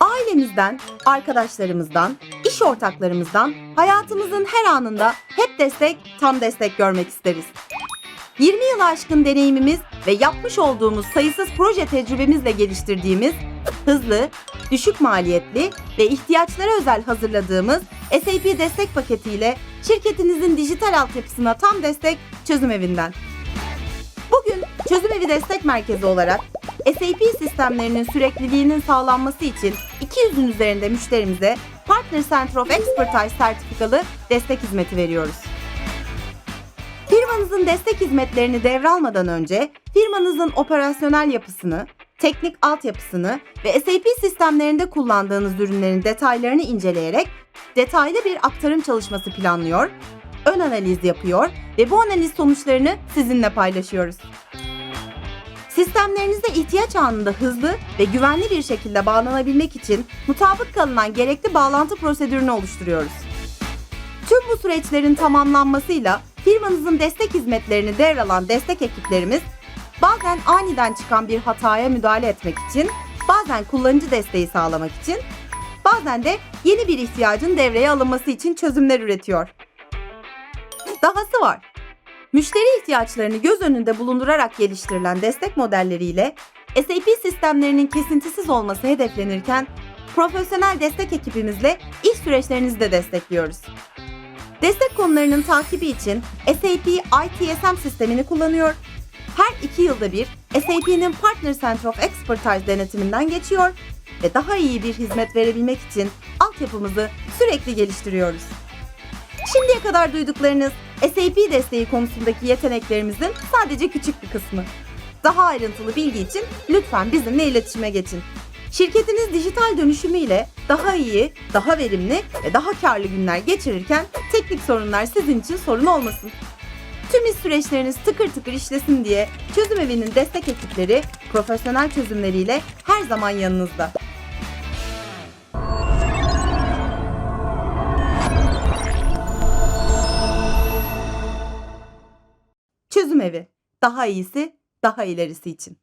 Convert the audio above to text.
Ailemizden, arkadaşlarımızdan, iş ortaklarımızdan hayatımızın her anında hep destek, tam destek görmek isteriz. 20 yılı aşkın deneyimimiz ve yapmış olduğumuz sayısız proje tecrübemizle geliştirdiğimiz hızlı, düşük maliyetli ve ihtiyaçlara özel hazırladığımız SAP destek paketiyle şirketinizin dijital altyapısına tam destek çözüm evinden. Çözüm Evi Destek Merkezi olarak SAP sistemlerinin sürekliliğinin sağlanması için 200'ün üzerinde müşterimize Partner Center of Expertise sertifikalı destek hizmeti veriyoruz. Firmanızın destek hizmetlerini devralmadan önce firmanızın operasyonel yapısını, teknik altyapısını ve SAP sistemlerinde kullandığınız ürünlerin detaylarını inceleyerek detaylı bir aktarım çalışması planlıyor, ön analiz yapıyor ve bu analiz sonuçlarını sizinle paylaşıyoruz. Sistemlerinize ihtiyaç anında hızlı ve güvenli bir şekilde bağlanabilmek için mutabık kalınan gerekli bağlantı prosedürünü oluşturuyoruz. Tüm bu süreçlerin tamamlanmasıyla firmanızın destek hizmetlerini devralan destek ekiplerimiz bazen aniden çıkan bir hataya müdahale etmek için, bazen kullanıcı desteği sağlamak için, bazen de yeni bir ihtiyacın devreye alınması için çözümler üretiyor. Dahası var. Müşteri ihtiyaçlarını göz önünde bulundurarak geliştirilen destek modelleriyle SAP sistemlerinin kesintisiz olması hedeflenirken profesyonel destek ekibimizle iş süreçlerinizi de destekliyoruz. Destek konularının takibi için SAP ITSM sistemini kullanıyor. Her iki yılda bir SAP'nin Partner Center of Expertise denetiminden geçiyor ve daha iyi bir hizmet verebilmek için altyapımızı sürekli geliştiriyoruz. Şimdiye kadar duyduklarınız SAP desteği konusundaki yeteneklerimizin sadece küçük bir kısmı. Daha ayrıntılı bilgi için lütfen bizimle iletişime geçin. Şirketiniz dijital dönüşümüyle daha iyi, daha verimli ve daha karlı günler geçirirken teknik sorunlar sizin için sorun olmasın. Tüm iş süreçleriniz tıkır tıkır işlesin diye Çözüm Evi'nin destek ekipleri profesyonel çözümleriyle her zaman yanınızda. Çözüm Evi. Daha iyisi, daha ilerisi için.